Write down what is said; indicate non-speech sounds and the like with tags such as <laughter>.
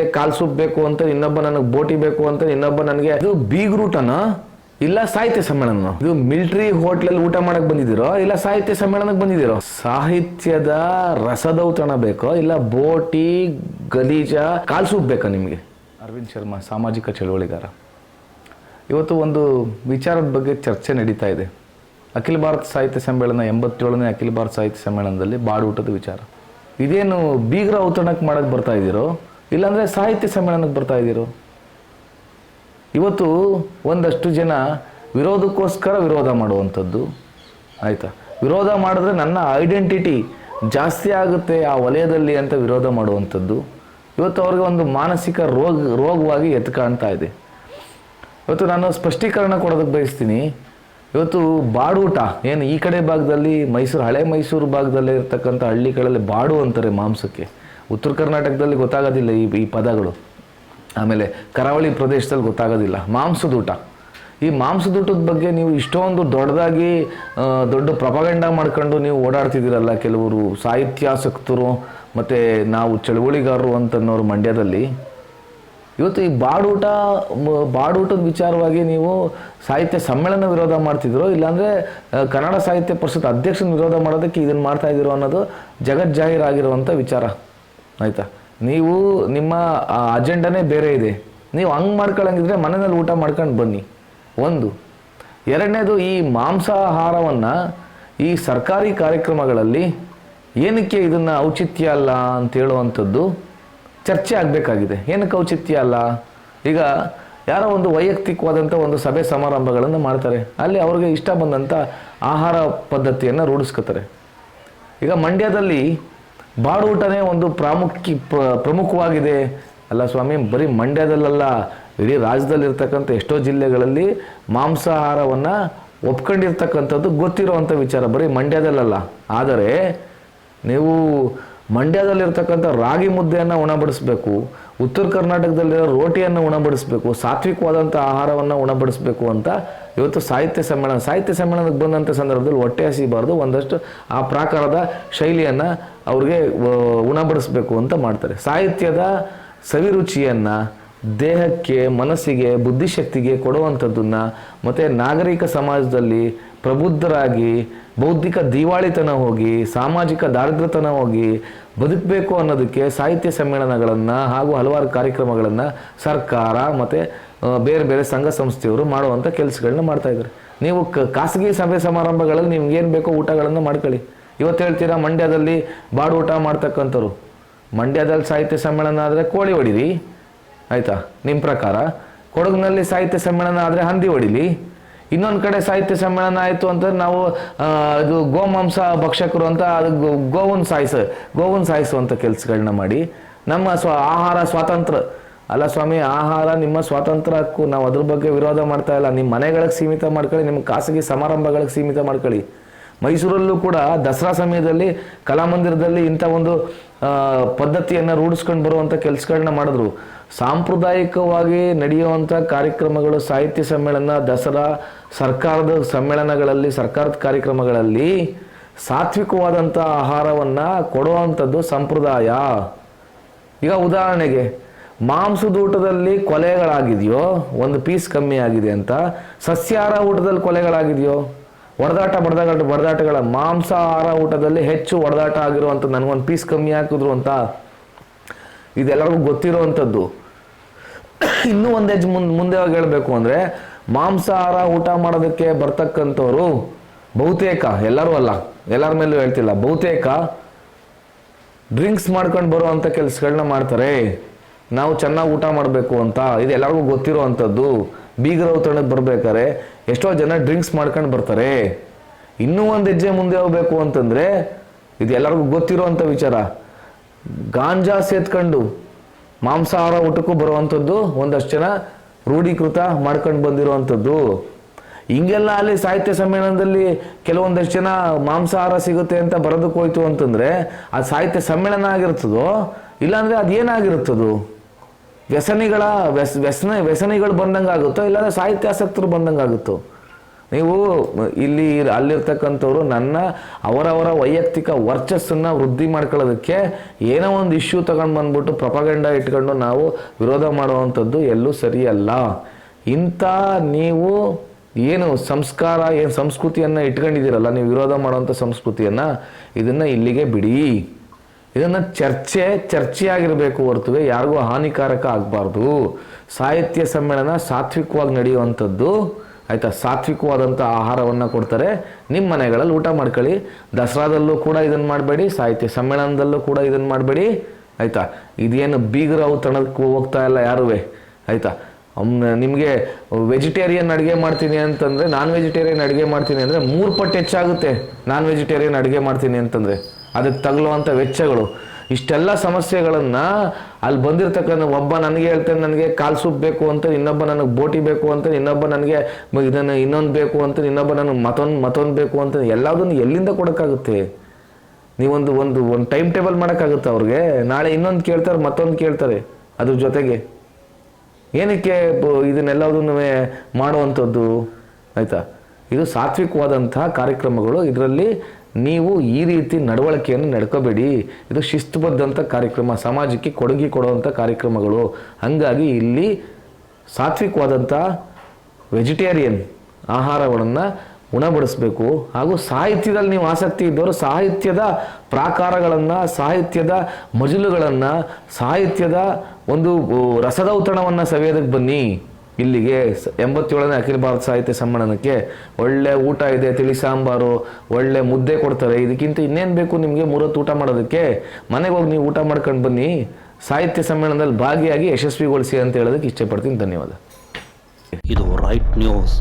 ಕಾಲ್ soup ಬೇಕು ಅಂತ ಇನ್ನೊಬ್ಬ ನನಗೆ ಬೋಟಿ ಬೇಕು ಅಂತ ಇನ್ನೊಬ್ಬ ನನಗೆ ಇದು ಬೀಗ್ರೂಟನ ಇಲ್ಲ ಸಾಹಿತ್ಯ ಸಮ್ಮೇಳನ ಇದು ಮಿಲಿಟರಿ ಹೋಟ್ಲಲ್ಲಿ ಊಟ ಮಾಡಕ್ ಬಂದಿದ್ದೀರೋ? ಇಲ್ಲ ಸಾಹಿತ್ಯ ಸಮ್ಮೇಳನಕ್ಕೆ ಬಂದಿದ್ದೀರೋ? ಸಾಹಿತ್ಯದ ರಸದೌತಣ ಬೇಕೋ? ಇಲ್ಲ ಬೋಟಿ, ಗಲೀಜ, ಕಾಲ್ ಸೂಪ್ ಬೇಕಾ ನಿಮಗೆ? ಅರವಿಂದ್ ಶರ್ಮಾ, ಸಾಮಾಜಿಕ ಚಳುವಳಿಗಾರ. ಇವತ್ತು ಒಂದು ವಿಚಾರದ ಬಗ್ಗೆ ಚರ್ಚೆ ನಡೀತಾ ಇದೆ. ಅಖಿಲ ಭಾರತ ಸಾಹಿತ್ಯ ಸಮ್ಮೇಳನ ಎಂಬತ್ತೇಳನೇ ಅಖಿಲ ಭಾರತ ಸಾಹಿತ್ಯ ಸಮ್ಮೇಳನದಲ್ಲಿ ಬಾಡೂಟದ ವಿಚಾರ. ಇದೇನು ಬೀಗ್ರ ಔತಣಕ್ಕೆ ಮಾಡಕ್ಕೆ ಬರ್ತಾ ಇದ್ದೀರೋ? ಇಲ್ಲಾಂದರೆ ಸಾಹಿತ್ಯ ಸಮ್ಮೇಳನಕ್ಕೆ ಬರ್ತಾ ಇದ್ದೀರೋ. ಇವತ್ತು ಒಂದಷ್ಟು ಜನ ವಿರೋಧಕ್ಕೋಸ್ಕರ ವಿರೋಧ ಮಾಡುವಂಥದ್ದು. ಆಯಿತಾ? ವಿರೋಧ ಮಾಡಿದ್ರೆ ನನ್ನ ಐಡೆಂಟಿಟಿ ಜಾಸ್ತಿ ಆಗುತ್ತೆ ಆ ವಲಯದಲ್ಲಿ ಅಂತ ವಿರೋಧ ಮಾಡುವಂಥದ್ದು. ಇವತ್ತು ಅವ್ರಿಗೆ ಒಂದು ಮಾನಸಿಕ ರೋಗ, ರೋಗವಾಗಿ ಎತ್ತು ಕಾಣ್ತಾ ಇದೆ. ಇವತ್ತು ನಾನು ಸ್ಪಷ್ಟೀಕರಣ ಕೊಡೋದಕ್ಕೆ ಬಯಸ್ತೀನಿ. ಇವತ್ತು ಬಾಡೂಟ, ಏನು ಈ ಕಡೆ ಭಾಗದಲ್ಲಿ ಮೈಸೂರು, ಹಳೆ ಮೈಸೂರು ಭಾಗದಲ್ಲೇ ಇರ್ತಕ್ಕಂಥ ಹಳ್ಳಿಗಳಲ್ಲಿ ಬಾಡು ಅಂತಾರೆ ಮಾಂಸಕ್ಕೆ. ಉತ್ತರ ಕರ್ನಾಟಕದಲ್ಲಿ ಗೊತ್ತಾಗೋದಿಲ್ಲ ಈ ಈ ಪದಗಳು. ಆಮೇಲೆ ಕರಾವಳಿ ಪ್ರದೇಶದಲ್ಲಿ ಗೊತ್ತಾಗೋದಿಲ್ಲ. ಮಾಂಸದೂಟ ಈ ಮಾಂಸದೂಟದ ಬಗ್ಗೆ ನೀವು ಇಷ್ಟೊಂದು ದೊಡ್ಡದಾಗಿ ದೊಡ್ಡ ಪ್ರಪಗಂಡ ಮಾಡ್ಕೊಂಡು ನೀವು ಓಡಾಡ್ತಿದ್ದೀರಲ್ಲ ಕೆಲವರು ಸಾಹಿತ್ಯಾಸಕ್ತರು ಮತ್ತು ನಾವು ಚಳುವಳಿಗಾರರು ಅಂತನ್ನೋರು ಮಂಡ್ಯದಲ್ಲಿ. ಇವತ್ತು ಈ ಬಾಡೂಟ ಬಾಡೂಟದ ವಿಚಾರವಾಗಿ ನೀವು ಸಾಹಿತ್ಯ ಸಮ್ಮೇಳನ ವಿರೋಧ ಮಾಡ್ತಿದ್ರು ಇಲ್ಲಾಂದರೆ ಕನ್ನಡ ಸಾಹಿತ್ಯ ಪರಿಷತ್ ಅಧ್ಯಕ್ಷನ ವಿರೋಧ ಮಾಡೋದಕ್ಕೆ ಇದನ್ನು ಮಾಡ್ತಾ ಇದ್ದೀರೋ ಅನ್ನೋದು ಜಗಜ್ಜಾಹೀರಾಗಿರುವಂಥ ವಿಚಾರ. ಆಯಿತಾ? ನೀವು ನಿಮ್ಮ ಅಜೆಂಡನೇ ಬೇರೆ ಇದೆ. ನೀವು ಹಂಗೆ ಮಾಡ್ಕೊಳ್ಳಂಗಿದ್ರೆ ಮನೆಯಲ್ಲಿ ಊಟ ಮಾಡ್ಕೊಂಡು ಬನ್ನಿ. ಒಂದು. ಎರಡನೇದು ಈ ಮಾಂಸಾಹಾರವನ್ನು ಈ ಸರ್ಕಾರಿ ಕಾರ್ಯಕ್ರಮಗಳಲ್ಲಿ ಏನಕ್ಕೆ ಇದನ್ನು ಔಚಿತ್ಯ ಅಲ್ಲ ಅಂತ ಹೇಳುವಂಥದ್ದು ಚರ್ಚೆ ಆಗಬೇಕಾಗಿದೆ. ಏನಕ್ಕೆ ಔಚಿತ್ಯ ಅಲ್ಲ? ಈಗ ಯಾರೋ ಒಂದು ವೈಯಕ್ತಿಕವಾದಂಥ ಒಂದು ಸಭೆ ಸಮಾರಂಭಗಳನ್ನು ಮಾಡ್ತಾರೆ. ಅಲ್ಲಿ ಅವ್ರಿಗೆ ಇಷ್ಟ ಬಂದಂಥ ಆಹಾರ ಪದ್ಧತಿಯನ್ನು ರೂಢಿಸ್ಕೋತಾರೆ. ಈಗ ಮಂಡ್ಯದಲ್ಲಿ ಬಾಡೂಟನೇ ಒಂದು ಪ್ರಾಮುಖ್ಯ ಪ್ರಮುಖವಾಗಿದೆ. ಅಲ್ಲ ಸ್ವಾಮಿ, ಬರೀ ಮಂಡ್ಯದಲ್ಲಲ್ಲ, ಇಡೀ ರಾಜ್ಯದಲ್ಲಿರ್ತಕ್ಕಂಥ ಎಷ್ಟೋ ಜಿಲ್ಲೆಗಳಲ್ಲಿ ಮಾಂಸಾಹಾರವನ್ನು ಒಪ್ಕೊಂಡಿರ್ತಕ್ಕಂಥದ್ದು ಗೊತ್ತಿರುವಂಥ ವಿಚಾರ, ಬರೀ ಮಂಡ್ಯದಲ್ಲಲ್ಲ. ಆದರೆ, ನೀವು ಮಂಡ್ಯದಲ್ಲಿರ್ತಕ್ಕಂಥ ರಾಗಿ ಮುದ್ದೆಯನ್ನು ಉಣಬಡಿಸ್ಬೇಕು, ಉತ್ತರ ಕರ್ನಾಟಕದಲ್ಲಿರೋ ರೋಟಿಯನ್ನು ಉಣಬಡಿಸ್ಬೇಕು, ಸಾತ್ವಿಕವಾದಂಥ ಆಹಾರವನ್ನು ಉಣಬಡಿಸ್ಬೇಕು ಅಂತ ಇವತ್ತು ಸಾಹಿತ್ಯ ಸಮ್ಮೇಳನ, ಸಾಹಿತ್ಯ ಸಮ್ಮೇಳನಕ್ಕೆ ಬಂದಂಥ ಸಂದರ್ಭದಲ್ಲಿ ಹೊಟ್ಟೆ ಹಸಿಬಾರ್ದು, ಒಂದಷ್ಟು ಆ ಪ್ರಾಕಾರದ ಶೈಲಿಯನ್ನು ಅವ್ರಿಗೆ ಉಣಬಡಿಸ್ಬೇಕು ಅಂತ ಮಾಡ್ತಾರೆ. ಸಾಹಿತ್ಯದ ಸವಿರುಚಿಯನ್ನು, ದೇಹಕ್ಕೆ, ಮನಸ್ಸಿಗೆ, ಬುದ್ಧಿಶಕ್ತಿಗೆ ಕೊಡುವಂಥದ್ದನ್ನು ಮತ್ತು ನಾಗರಿಕ ಸಮಾಜದಲ್ಲಿ ಪ್ರಬುದ್ಧರಾಗಿ ಬೌದ್ಧಿಕ ದಿವಾಳಿತನ ಹೋಗಿ, ಸಾಮಾಜಿಕ ದಾರಿದ್ರ್ಯತನ ಹೋಗಿ ಬದುಕಬೇಕು ಅನ್ನೋದಕ್ಕೆ ಸಾಹಿತ್ಯ ಸಮ್ಮೇಳನಗಳನ್ನು ಹಾಗೂ ಹಲವಾರು ಕಾರ್ಯಕ್ರಮಗಳನ್ನು ಸರ್ಕಾರ ಮತ್ತು ಬೇರೆ ಬೇರೆ ಸಂಘ ಸಂಸ್ಥೆಯವರು ಮಾಡುವಂಥ ಕೆಲಸಗಳನ್ನ ಮಾಡ್ತಾ ಇದ್ದಾರೆ. ನೀವು ಕ- ಖಾಸಗಿ ಸಭೆ ಸಮಾರಂಭಗಳಲ್ಲಿ ನಿಮ್ಗೆ ಏನು ಬೇಕೋ ಊಟಗಳನ್ನು ಮಾಡ್ಕೊಳ್ಳಿ. ಇವತ್ತು ಹೇಳ್ತೀರಾ ಮಂಡ್ಯದಲ್ಲಿ ಬಾಡು ಊಟ ಮಾಡ್ತಕ್ಕಂಥವ್ರು. ಮಂಡ್ಯದಲ್ಲಿ ಸಾಹಿತ್ಯ ಸಮ್ಮೇಳನ ಆದರೆ ಕೋಳಿ ಹೊಡಿರಿ ಆಯಿತಾ? ನಿಮ್ಮ ಪ್ರಕಾರ? ಕೊಡಗಿನಲ್ಲಿ ಸಾಹಿತ್ಯ ಸಮ್ಮೇಳನ ಆದರೆ ಹಂದಿ ಹೊಡಿಲಿ ಇನ್ನೊಂದು ಕಡೆ ಸಾಹಿತ್ಯ ಸಮ್ಮೇಳನ ಆಯಿತು ಅಂತಂದ್ರೆ ನಾವು ಇದು ಗೋಮಾಂಸ ಭಕ್ಷಕರು ಅಂತ ಅದು ಗೋವನ್ ಸಾಯಿಸ, ಗೋವನ್ ಸಾಯಿಸುವಂಥ ಕೆಲಸಗಳನ್ನ ಮಾಡಿ, ನಮ್ಮ ಸ್ವ, ಆಹಾರ ಸ್ವಾತಂತ್ರ್ಯ ಅಲ್ಲ ಸ್ವಾಮಿ, ಆಹಾರ ನಿಮ್ಮ ಸ್ವಾತಂತ್ರ್ಯ ಹಕ್ಕು ನಾವು ಅದ್ರ ಬಗ್ಗೆ ವಿರೋಧ ಮಾಡ್ತಾ ಇಲ್ಲ. ನಿಮ್ಮ ಮನೆಗಳಿಗೆ ಸೀಮಿತ ಮಾಡ್ಕೊಳ್ಳಿ ನಿಮ್ಮ ಖಾಸಗಿ ಸಮಾರಂಭಗಳಿಗೆ ಸೀಮಿತ ಮಾಡ್ಕೊಳ್ಳಿ. ಮೈಸೂರಲ್ಲೂ ಕೂಡ ದಸರಾ ಸಮಯದಲ್ಲಿ ಕಲಾಮಂದಿರದಲ್ಲಿ ಇಂಥ ಒಂದು ಪದ್ಧತಿಯನ್ನು ರೂಢಿಸ್ಕೊಂಡು ಬರುವಂಥ ಕೆಲಸಗಳನ್ನ ಮಾಡಿದ್ರು. ಸಾಂಪ್ರದಾಯಿಕವಾಗಿ ನಡೆಯುವಂಥ ಕಾರ್ಯಕ್ರಮಗಳು ಸಾಹಿತ್ಯ ಸಮ್ಮೇಳನ, ದಸರಾ, ಸರ್ಕಾರದ ಸಮ್ಮೇಳನಗಳಲ್ಲಿ, ಸರ್ಕಾರದ ಕಾರ್ಯಕ್ರಮಗಳಲ್ಲಿ ಸಾತ್ವಿಕವಾದಂಥ ಆಹಾರವನ್ನು ಕೊಡುವಂಥದ್ದು ಸಂಪ್ರದಾಯ. ಈಗ ಉದಾಹರಣೆಗೆ ಮಾಂಸದ ಊಟದಲ್ಲಿ ಕೊಲೆಗಳಾಗಿದೆಯೋ, ಒಂದು ಪೀಸ್ ಕಮ್ಮಿ ಆಗಿದೆ ಅಂತ, ಸಸ್ಯಾಹಾರ ಊಟದಲ್ಲಿ ಕೊಲೆಗಳಾಗಿದೆಯೋ ಹೊಡೆದಾಟ ಬಡದಾಟ ಬಡದಾಟಗಳ ಮಾಂಸಾಹಾರ ಊಟದಲ್ಲಿ ಹೆಚ್ಚು ಹೊಡೆದಾಟ ಆಗಿರುವಂಥ ನನಗೊಂದು ಪೀಸ್ ಕಮ್ಮಿ ಹಾಕಿದ್ರು ಅಂತ, ಇದೆಲ್ಲರಿಗೂ ಗೊತ್ತಿರುವಂಥದ್ದು <coughs> ಇನ್ನೂ ಒಂದು ಹೆಜ್ಜೆ ಮುಂದೆ ಮುಂದೆ ಹೇಳಬೇಕು ಅಂದರೆ, ಮಾಂಸಾಹಾರ ಊಟ ಮಾಡೋದಕ್ಕೆ ಬರ್ತಕ್ಕಂಥವ್ರು ಬಹುತೇಕ, ಎಲ್ಲರೂ ಅಲ್ಲ, ಎಲ್ಲರ ಮೇಲೂ ಹೇಳ್ತಿಲ್ಲ, ಬಹುತೇಕ ಡ್ರಿಂಕ್ಸ್ ಮಾಡ್ಕೊಂಡು ಬರುವಂಥ ಕೆಲಸಗಳನ್ನ ಮಾಡ್ತಾರೆ. ನಾವು ಚೆನ್ನಾಗಿ ಊಟ ಮಾಡಬೇಕು ಅಂತ, ಇದು ಎಲ್ಲರಿಗೂ ಗೊತ್ತಿರುವಂಥದ್ದು ಬೀಗರ ಉತ್ತರಣಕ್ಕೆ ಬರ್ಬೇಕಾದ್ರೆ ಎಷ್ಟೋ ಜನ ಡ್ರಿಂಕ್ಸ್ ಮಾಡ್ಕೊಂಡು ಬರ್ತಾರೆ. ಇನ್ನೂ ಒಂದು ಹೆಜ್ಜೆ ಮುಂದೆ ಹೋಗ್ಬೇಕು ಅಂತಂದರೆ, ಇದು ಎಲ್ಲರಿಗೂ ಗೊತ್ತಿರುವಂಥ ವಿಚಾರ. ಗಾಂಜಾ ಸೇತ್ಕೊಂಡು ಮಾಂಸಾಹಾರ ಊಟಕ್ಕೂ ಬರುವಂಥದ್ದು ಒಂದಷ್ಟು ಜನ ರೂಢೀಕೃತ ಮಾಡ್ಕೊಂಡು ಬಂದಿರುವಂಥದ್ದು. ಹಿಂಗೆಲ್ಲ ಅಲ್ಲಿ ಸಾಹಿತ್ಯ ಸಮ್ಮೇಳನದಲ್ಲಿ ಕೆಲವೊಂದಷ್ಟು ಜನ ಮಾಂಸಾಹಾರ ಸಿಗುತ್ತೆ ಅಂತ ಬರೋದಕ್ಕೆ ಹೋಯ್ತು ಅಂತಂದ್ರೆ ಅದು ಸಾಹಿತ್ಯ ಸಮ್ಮೇಳನ ಆಗಿರ್ತದೋ, ಇಲ್ಲಾಂದ್ರೆ ಅದೇನಾಗಿರುತ್ತದು ವ್ಯಸನಿಗಳ ವ್ಯಸ ವ್ಯಸನ ವ್ಯಸನಿಗಳು ಬಂದಂಗೆ ಆಗುತ್ತೋ ಇಲ್ಲಾಂದ್ರೆ ಸಾಹಿತ್ಯಾಸಕ್ತರು ಬಂದಂಗೆ ಆಗುತ್ತೋ ನೀವು ಇಲ್ಲಿ ಅಲ್ಲಿರ್ತಕ್ಕಂಥವ್ರು ನನ್ನ ಅವರವರ ವೈಯಕ್ತಿಕ ವರ್ಚಸ್ಸನ್ನು ವೃದ್ಧಿ ಮಾಡ್ಕೊಳ್ಳೋದಕ್ಕೆ ಏನೋ ಒಂದು ಇಶ್ಯೂ ತಗೊಂಡು ಬಂದ್ಬಿಟ್ಟು ಪ್ರಪಗಂಡ ಇಟ್ಕೊಂಡು ನಾವು ವಿರೋಧ ಮಾಡುವಂಥದ್ದು ಎಲ್ಲೂ ಸರಿಯಲ್ಲ. ಇಂಥ ನೀವು ಏನು ಸಂಸ್ಕಾರ, ಏನು ಸಂಸ್ಕೃತಿಯನ್ನು ಇಟ್ಕೊಂಡಿದ್ದೀರಲ್ಲ, ನೀವು ವಿರೋಧ ಮಾಡುವಂಥ ಸಂಸ್ಕೃತಿಯನ್ನು, ಇದನ್ನು ಇಲ್ಲಿಗೆ ಬಿಡಿ. ಇದನ್ನು ಚರ್ಚೆ, ಚರ್ಚೆಯಾಗಿರಬೇಕು ಹೊರತುವೆ ಯಾರಿಗೂ ಹಾನಿಕಾರಕ ಆಗಬಾರ್ದು. ಸಾಹಿತ್ಯ ಸಮ್ಮೇಳನ ಸಾತ್ವಿಕವಾಗಿ ನಡೆಯುವಂಥದ್ದು ಆಯಿತಾ ಸಾತ್ವಿಕವಾದಂಥ ಆಹಾರವನ್ನು ಕೊಡ್ತಾರೆ. ನಿಮ್ಮ ಮನೆಗಳಲ್ಲಿ ಊಟ ಮಾಡ್ಕೊಳ್ಳಿ. ದಸರಾದಲ್ಲೂ ಕೂಡ ಇದನ್ನು ಮಾಡಬೇಡಿ, ಸಾಹಿತ್ಯ ಸಮ್ಮೇಳನದಲ್ಲೂ ಕೂಡ ಇದನ್ನು ಮಾಡಬೇಡಿ. ಆಯಿತಾ, ಇದೇನು ಬೀಗರ ಔತಣಕ್ಕೆ ಹೋಗ್ತಾ ಇಲ್ಲ ಯಾರುವೆ? ಆಯಿತಾ ನಿಮಗೆ ವೆಜಿಟೇರಿಯನ್ ಅಡುಗೆ ಮಾಡ್ತೀನಿ ಅಂತಂದರೆ, ನಾನ್ ವೆಜಿಟೇರಿಯನ್ ಅಡುಗೆ ಮಾಡ್ತೀನಿ ಅಂದರೆ ಮೂರು ಪಟ್ಟು ಹೆಚ್ಚಾಗುತ್ತೆ ನಾನ್ ವೆಜಿಟೇರಿಯನ್ ಅಡುಗೆ ಮಾಡ್ತೀನಿ ಅಂತಂದರೆ. ಅದಕ್ಕೆ ತಗಲುವಂಥ ವೆಚ್ಚಗಳು. ಇಷ್ಟೆಲ್ಲ ಸಮಸ್ಯೆಗಳನ್ನು ಅಲ್ಲಿ ಬಂದಿರತಕ್ಕಂಥ ಒಬ್ಬ ನನಗೆ ಹೇಳ್ತಾನೆ, ನನಗೆ ಕಾಲು ಸೂಪ್ ಬೇಕು ಅಂತ ಇನ್ನೊಬ್ಬ ನನಗೆ ಬೋಟಿ ಬೇಕು ಅಂತ ಇನ್ನೊಬ್ಬ ನನಗೆ ಇದನ್ನು ಇನ್ನೊಂದು ಬೇಕು ಅಂತ ಇನ್ನೊಬ್ಬ ನನಗೆ ಮತ್ತೊಂದು ಮತ್ತೊಂದು ಬೇಕು ಅಂತ ಎಲ್ಲದನ್ನು ಎಲ್ಲಿಂದ ಕೊಡೋಕ್ಕಾಗುತ್ತೆ? ನೀವೊಂದು, ಒಂದು ಒಂದು ಟೈಮ್ ಟೇಬಲ್ ಮಾಡೋಕ್ಕಾಗುತ್ತೆ ಅವ್ರಿಗೆ. ನಾಳೆ ಇನ್ನೊಂದು ಕೇಳ್ತಾರೆ, ಮತ್ತೊಂದು ಕೇಳ್ತಾರೆ ಅದ್ರ ಜೊತೆಗೆ. ಏನಕ್ಕೆ ಇದನ್ನೆಲ್ಲದನ್ನು ಮಾಡುವಂಥದ್ದು? ಆಯಿತಾ? ಇದು ಸಾತ್ವಿಕವಾದಂತಹ ಕಾರ್ಯಕ್ರಮಗಳು. ಇದರಲ್ಲಿ ನೀವು ಈ ರೀತಿ ನಡವಳಿಕೆಯನ್ನು ನಡ್ಕೋಬೇಡಿ. ಇದು ಶಿಸ್ತುಬದ್ಧಂಥ ಕಾರ್ಯಕ್ರಮ, ಸಮಾಜಕ್ಕೆ ಕೊಡುಗೆ ಕೊಡುವಂಥ ಕಾರ್ಯಕ್ರಮಗಳು. ಹಾಗಾಗಿ ಇಲ್ಲಿ ಸಾತ್ವಿಕವಾದಂಥ ವೆಜಿಟೇರಿಯನ್ ಆಹಾರಗಳನ್ನು ಉಣಬಡಿಸಬೇಕು. ಹಾಗೂ ಸಾಹಿತ್ಯದಲ್ಲಿ ನೀವು ಆಸಕ್ತಿ ಇದ್ದವರು ಸಾಹಿತ್ಯದ ಪ್ರಾಕಾರಗಳನ್ನು, ಸಾಹಿತ್ಯದ ಮಜಲುಗಳನ್ನು, ಸಾಹಿತ್ಯದ ಒಂದು ರಸದೌತಣವನ್ನು ಸವಿಯೋದಕ್ಕೆ ಬನ್ನಿ. ಇಲ್ಲಿಗೆ ಎಂಬತ್ತೇಳನೇ ಅಖಿಲ ಭಾರತ ಸಾಹಿತ್ಯ ಸಮ್ಮೇಳನಕ್ಕೆ ಒಳ್ಳೆ ಊಟ ಇದೆ, ತಿಳಿ ಸಾಂಬಾರು, ಒಳ್ಳೆ ಮುದ್ದೆ ಕೊಡ್ತಾರೆ. ಇದಕ್ಕಿಂತ ಇನ್ನೇನು ಬೇಕು ನಿಮಗೆ? ಮೂರೊತ್ತು ಊಟ ಮಾಡೋದಕ್ಕೆ ಮನೆಗೆ ಹೋಗಿ ನೀವು ಊಟ ಮಾಡ್ಕೊಂಡು ಬನ್ನಿ. ಸಾಹಿತ್ಯ ಸಮ್ಮೇಳನದಲ್ಲಿ ಭಾಗಿಯಾಗಿ ಯಶಸ್ವಿಗೊಳಿಸಿ ಅಂತ ಹೇಳೋದಕ್ಕೆ ಇಷ್ಟಪಡ್ತೀನಿ. ಧನ್ಯವಾದ. ಇದು ರೈಟ್ ನ್ಯೂಸ್